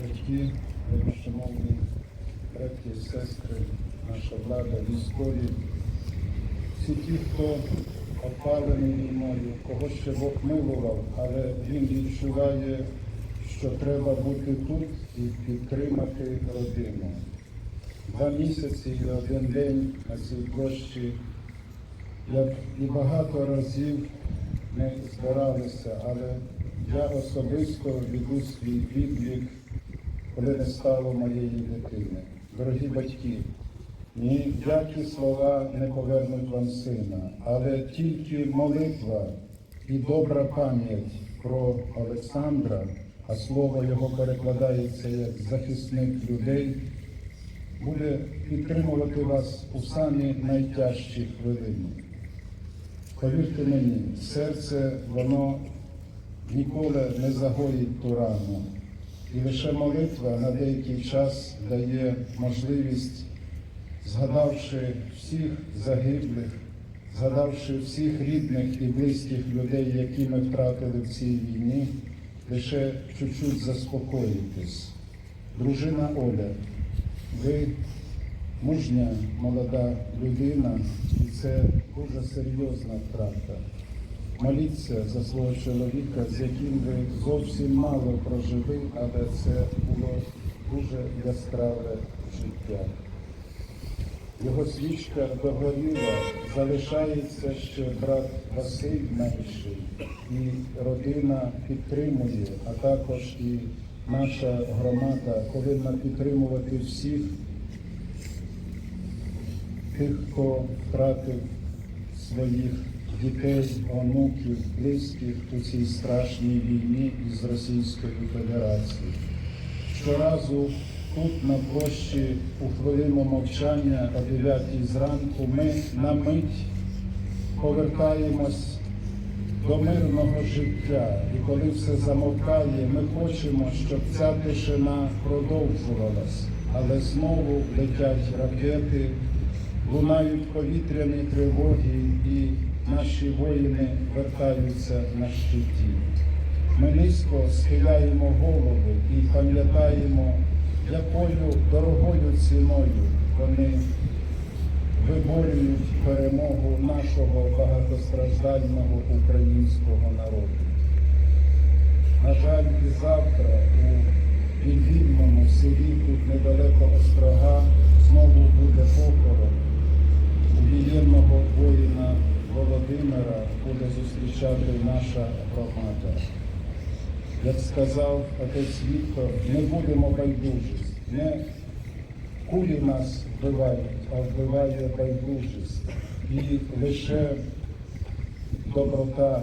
батьки, шановні браті і сестри, наша влада, військові, всі ті, хто опалений війною, кого ще Бог милував, але він відчуває, що треба бути тут і підтримати родину. Два місяці і один день на цій площі я б і багато разів не збиралися, але я особисто веду свій відлік, коли не стало моєї дитини. Дорогі батьки, ніякі слова не повернуть вам сина, але тільки молитва і добра пам'ять про Олександра, а слово його перекладається як захисник людей, буде підтримувати вас у самі найтяжчі хвилини. Повірте мені, серце воно ніколи не загоїть ту рану. І лише молитва на деякий час дає можливість, згадавши всіх загиблих, згадавши всіх рідних і близьких людей, які ми втратили в цій війні, лише чуть-чуть заспокоїтись. Дружина Оля, ви мужня молода людина, і це дуже серйозна втрата. Моліться за свого чоловіка, з яким ви зовсім мало прожили, але це було дуже яскраве життя. Його свічка догоріла, залишається ще брат Василь менший, і родина підтримує, а також і наша громада повинна підтримувати всіх тих, хто втратив своїх дітей, онуків, близьких у цій страшній війні із Російською Федерацією. Щоразу тут на площі у хвилину мовчання о 9 зранку ми на мить повертаємось до мирного життя. І коли все замовкає, ми хочемо, щоб ця тишина продовжувалась, але знову летять ракети, лунають повітряні тривоги, і наші воїни вертаються на щиті. Ми низько схиляємо голови і пам'ятаємо, якою дорогою ціною вони виборюють перемогу нашого багатостраждального українського народу. На жаль, і завтра у відвільному селі, тут недалеко Острога, знову буде похорон. Убієнного воїна Володимира буде зустрічати наша громада. Як сказав отець Віктор, не будемо байдужість. Не кулі нас вбивають, а вбиває байдужість. І лише доброта,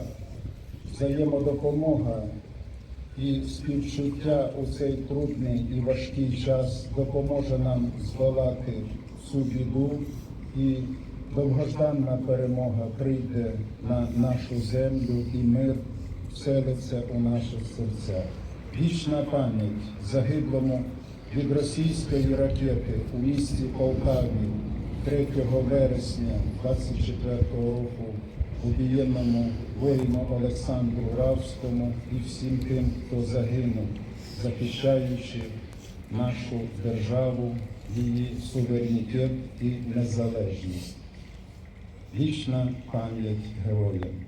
взаємодопомога і співчуття у цей трудний і важкий час допоможе нам здолати цю біду і довгожданна перемога прийде на нашу землю і мир вселиться у наших серцях. Вічна пам'ять загиблому від російської ракети у місті Полтаві 3 вересня 24 року убієнному воїну Олександру Равському і всім тим, хто загинув, захищаючи нашу державу, її суверенітет і незалежність. Вічна пам'ять героям.